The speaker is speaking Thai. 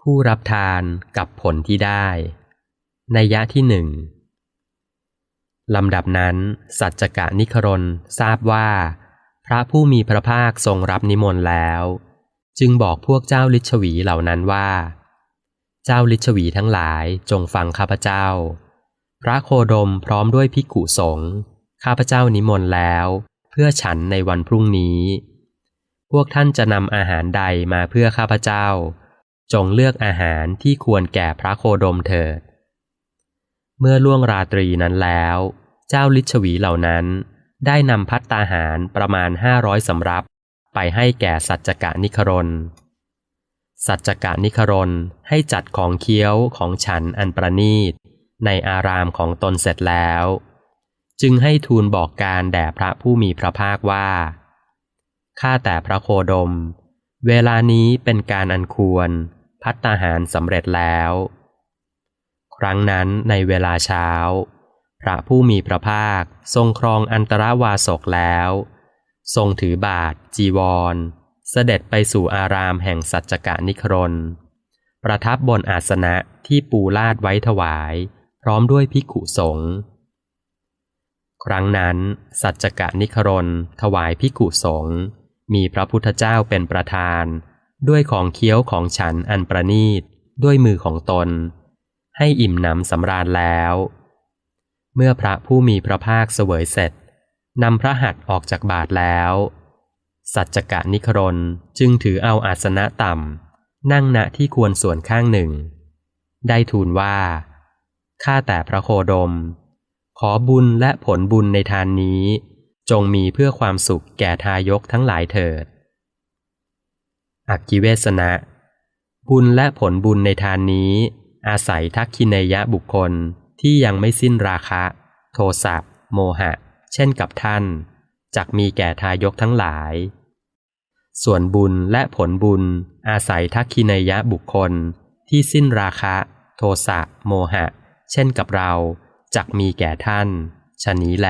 ผู้รับทานกับผลที่ได้ในยะที่หนึ่งลำดับนั้น สัจจกะนิครนทราบว่า พระผู้มีพระภาคทรงรับนิมนต์แล้ว จึงบอกพวกเจ้าลิชวีเหล่านั้นว่า เจ้าลิชวีทั้งหลายจงฟังข้าพเจ้า พระโคดมพร้อมด้วยภิกขุสงข้าพเจ้านิมนต์แล้ว เพื่อฉันในวันพรุ่งนี้ พวกท่านจะนำอาหารใดมาเพื่อข้าพเจ้า จงเลือกอาหารที่ควรแก่พระโคดมเถิด เมื่อล่วงราตรีนั้นแล้ว เจ้าลิชวีเหล่านั้นได้นำพัตตาหารประมาณห้าร้อยสำรับ ไปให้แก่สัจจกะนิครนสัจจกะนิครนให้จัดของเคี้ยวของฉันอันประนีต ในอารามของตนเสร็จแล้ว จึงให้ทูลบอกการแด่พระผู้มีพระภาคว่าข้าแต่พระโคดม เวลานี้เป็นการอันควร พัตตาหารสำเร็จแล้ว ครั้งนั้นในเวลาเช้า พระผู้มีพระภาคทรงครองอันตรวาสกแล้ว ทรงถือบาทจีวร เสด็จไปสู่อารามแห่งสัจจกะนิครน ประทับบนอาสนะที่ปูลาดไว้ถวาย พร้อมด้วยภิกขุสงฆ์ครั้งนั้น สัจจกะนิครนถวายภิกขุสงฆ์มีพระพุทธเจ้าเป็นประธาน ด้วยของเคี้ยวของฉันอันประนีต ด้วยมือของตน ให้อิ่มหนำสำราญแล้ว เมื่อพระผู้มีพระภาคเสวยเสร็จนำพระหัตถ์ออกจากบาทแล้ว สัจจกะนิครนจึงถือเอาอาสนะต่ำ นั่งณที่ควรส่วนข้างหนึ่ง ได้ทูลว่า ข้าแต่พระโคดม ขอบุญและผลบุญในทานนี้ จงมีเพื่อความสุขแก่ทายกทั้งหลายเถิด อักกิเวสนะ บุญและผลบุญในทานนี้ อาศัยทักขินยะบุคคลที่ยังไม่สิ้นราคะ โทสะโมหะ เช่นกับท่านจักมีแก่ทายกทั้งหลาย ส่วนบุญและผลบุญ อาศัยทักขินยะบุคคลที่สิ้นราคะ โทสะโมหะ เช่นกับเราจักมีแก่ท่านชะนี้แล